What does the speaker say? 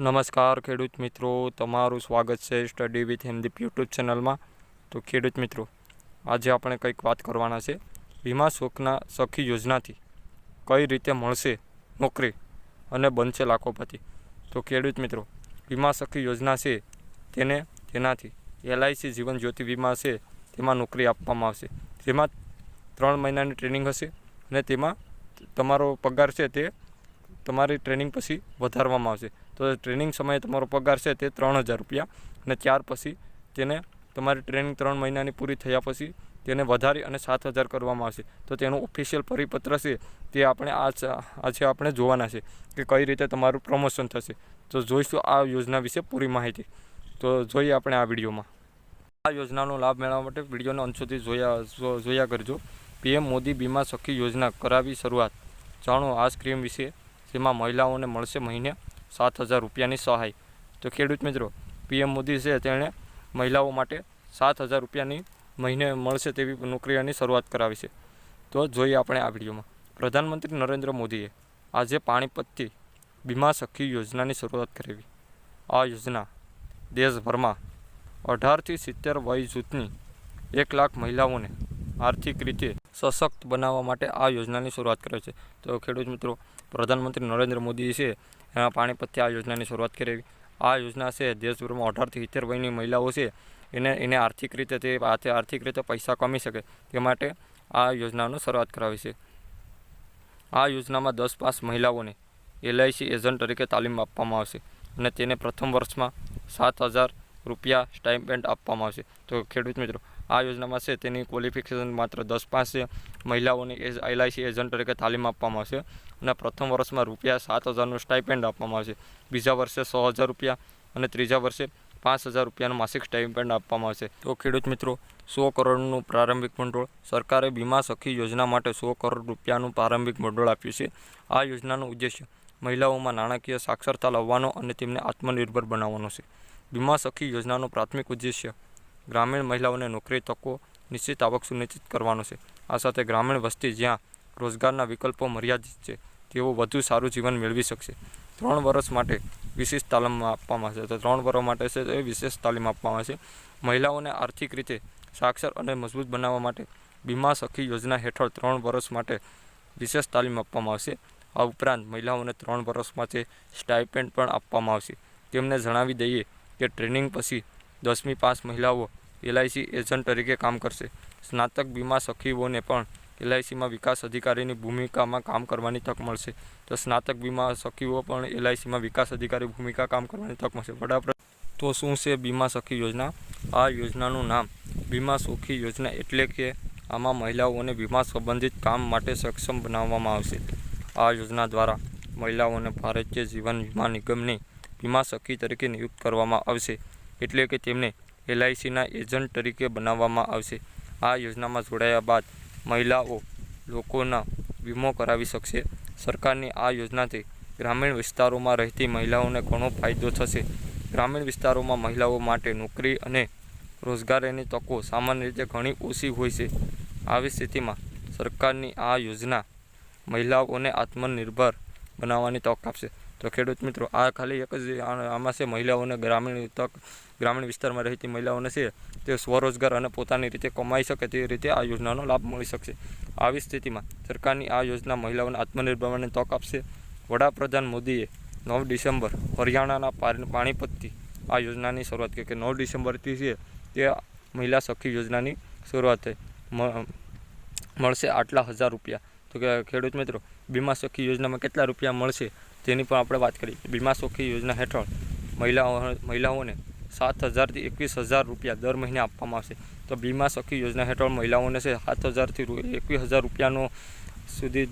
નમસ્કાર, ખેડૂત મિત્રો. તમારું સ્વાગત છે સ્ટડી વિથ હિન્દી યુટ્યુબ ચેનલમાં. તો ખેડૂત મિત્રો, આજે આપણે કંઈક વાત કરવાના છે. વીમા સુખના સખી યોજનાથી કઈ રીતે મળશે નોકરી અને બનશે લાખોપતિ. તો ખેડૂત મિત્રો, વીમા સખી યોજના છે તેને, તેનાથી એલઆઈસી જીવન જ્યોતિ વીમા છે તેમાં નોકરી આપવામાં આવશે. જેમાં ત્રણ મહિનાની ટ્રેનિંગ હશે અને તેમાં તમારો પગાર છે તે તમારી ટ્રેનિંગ પછી વધારવામાં આવશે. તો ટ્રેનિંગ સમયે તમારો પગાર છે તે ત્રણ હજાર રૂપિયા અને ત્યાર પછી તેને તમારી ટ્રેનિંગ ત્રણ મહિનાની પૂરી થયા પછી તેને વધારી અને સાત હજાર કરવામાં આવશે. તો તેનું ઓફિશિયલ પરિપત્ર છે તે આપણે આ આજે આપણે જોવાના છે કે કઈ રીતે તમારું પ્રમોશન થશે. તો જોઈશું આ યોજના વિશે પૂરી માહિતી. તો જોઈએ આપણે આ વિડીયોમાં. આ યોજનાનો લાભ મેળવવા માટે વિડીયોને અંત સુધી જોયા જોયા કરજો. પીએમ મોદી બીમા સખી યોજના કરાવી શરૂઆત. જાણો આ સ્કીમ વિશે જેમાં મહિલાઓને મળશે મહિને સાત હજાર રૂપિયાની સહાય. તો ખેડૂત મિત્રો, પીએમ મોદી છે તેણે મહિલાઓ માટે સાત હજાર રૂપિયાની મહિને મળશે તેવી નોકરીઓની શરૂઆત કરાવી છે. તો જોઈએ આપણે આ વિડીયોમાં. પ્રધાનમંત્રી નરેન્દ્ર મોદીએ આજે પાણીપતથી બીમા સખી યોજનાની શરૂઆત કરાવી આ યોજના દેશભરમાં અઢારથી સિત્તેર વય જૂથની એક લાખ મહિલાઓને આર્થિક રીતે સશક્ત બનાવવા માટે આ યોજનાની શરૂઆત કરે છે. તો ખેડૂત મિત્રો, પ્રધાનમંત્રી નરેન્દ્ર મોદી છે એના પાણીપતથી આ યોજનાની શરૂઆત કરેલી આ યોજના છે, દેશભરમાં અઢારથી સિત્તેર વયની મહિલાઓ છે. એને એને આર્થિક રીતે તે આર્થિક રીતે પૈસા કમી શકે તે માટે આ યોજનાનો શરૂઆત કરાવી છે. આ યોજનામાં દસ પાસ મહિલાઓને એલઆઈસી એજન્ટ તરીકે તાલીમ આપવામાં આવશે અને તેને પ્રથમ વર્ષમાં સાત હજાર રૂપિયા સ્ટાઇપેન્ડ આપવામાં આવશે. તો ખેડૂત મિત્રો આ યોજનામાં છે. તેની ક્વોલિફિકેશન માત્ર દસ પાસ છે મહિલાઓને એજ એલઆઈસી એજન્ટ તરીકે તાલીમ આપવામાં આવશે અને પ્રથમ વર્ષમાં રૂપિયા સાત હજારનું સ્ટાઇપેન્ડ આપવામાં આવશે. બીજા વર્ષે સો હજાર રૂપિયા અને ત્રીજા વર્ષે પાંચ હજાર રૂપિયાનું માસિક સ્ટાઇપેન્ડ આપવામાં આવશે. તો ખેડૂત મિત્રો, સો કરોડનું પ્રારંભિક ભંડોળ સરકારે વીમા સખી યોજના માટે સો કરોડ રૂપિયાનું પ્રારંભિક ભંડોળ આપ્યું છે. આ યોજનાનો ઉદ્દેશ્ય મહિલાઓમાં નાણાકીય સાક્ષરતા લાવવાનો અને તેમને આત્મનિર્ભર બનાવવાનો છે. બીમા સખી યોજનાનો પ્રાથમિક ઉદ્દેશ્ય ગ્રામીણ મહિલાઓને નોકરી તકો નિશ્ચિત આવક સુનિશ્ચિત કરવાનો છે. આ સાથે ગ્રામીણ વસ્તી જ્યાં રોજગારના વિકલ્પો મર્યાદિત છે, તેઓ વધુ સારું જીવન મેળવી શકશે. ત્રણ વર્ષ માટે વિશેષ તાલીમ આપવામાં આવશે. તો ત્રણ વર્ષ માટે છે તે વિશેષ તાલીમ આપવામાં આવશે. મહિલાઓને આર્થિક રીતે સાક્ષર અને મજબૂત બનાવવા માટે બીમા સખી યોજના હેઠળ ત્રણ વર્ષ માટે વિશેષ તાલીમ આપવામાં આવશે. આ ઉપરાંત મહિલાઓને ત્રણ વર્ષ માટે સ્ટાઇપેન્ડ પણ આપવામાં આવશે. તેમને જણાવી દઈએ કે ટ્રેનિંગ પછી દસમી પાસ મહિલાઓ એલઆઈસી એજન્ટ તરીકે કામ કરશે. સ્નાતક વીમા સખીઓને પણ એલઆઈસીમાં વિકાસ અધિકારીની ભૂમિકામાં કામ કરવાની તક મળશે. તો સ્નાતક વીમા સખીઓ પણ એલઆઈસીમાં વિકાસ અધિકારી ભૂમિકા કામ કરવાની તક મળશે. વડાપ્રધાન તો શું છે બીમા સખી યોજના? આ યોજનાનું નામ બીમા સુખી યોજના એટલે કે આમાં મહિલાઓને વીમા સંબંધિત કામ માટે સક્ષમ બનાવવામાં આવશે. આ યોજના દ્વારા મહિલાઓને ભારતીય જીવન વીમા નિગમની વીમા સખી તરીકે નિયુક્ત કરવામાં આવશે. એટલે કે તેમને એલઆઈસીના એજન્ટ તરીકે બનાવવામાં આવશે. આ યોજનામાં જોડાયા બાદ મહિલાઓ લોકોના વીમો કરાવી શકશે. સરકારની આ યોજનાથી ગ્રામીણ વિસ્તારોમાં રહેતી મહિલાઓને ઘણો ફાયદો થશે. ગ્રામીણ વિસ્તારોમાં મહિલાઓ માટે નોકરી અને રોજગારીની તકો સામાન્ય રીતે ઘણી ઓછી હોય છે. આવી સ્થિતિમાં સરકારની આ યોજના મહિલાઓને આત્મનિર્ભર બનાવવાની તક આપશે. તો ખેડૂત મિત્રો, આ ખાલી એક જ આમાં છે મહિલાઓને ગ્રામીણ તક, ગ્રામીણ વિસ્તારમાં રહેતી મહિલાઓને છે તે સ્વરોજગાર અને પોતાની રીતે કમાઈ શકે તે રીતે આ યોજનાનો લાભ મળી શકશે. આવી સ્થિતિમાં સરકારની આ યોજના મહિલાઓને આત્મનિર્ભરની તક આપશે. વડાપ્રધાન મોદીએ નવ ડિસેમ્બર હરિયાણાના પાણીપતથી આ યોજનાની શરૂઆત કરી કે નવ ડિસેમ્બરથી છે તે મહિલા સખી યોજનાની શરૂઆત થઈ. મળશે આટલા હજાર રૂપિયા. તો કે ખેડૂત મિત્રો, બીમા સખી યોજનામાં કેટલા રૂપિયા મળશે? તેની પણ આપણે વાત કરી બીમા સોખી યોજના હેઠળ મહિલાઓ મહિલાઓને સાત હજારથી એકવીસ હજાર રૂપિયા દર મહિને આપવામાં આવશે. તો બીમા સખી યોજના હેઠળ મહિલાઓને છે સાત હજારથી એકવીસ હજાર રૂપિયાનો સુધી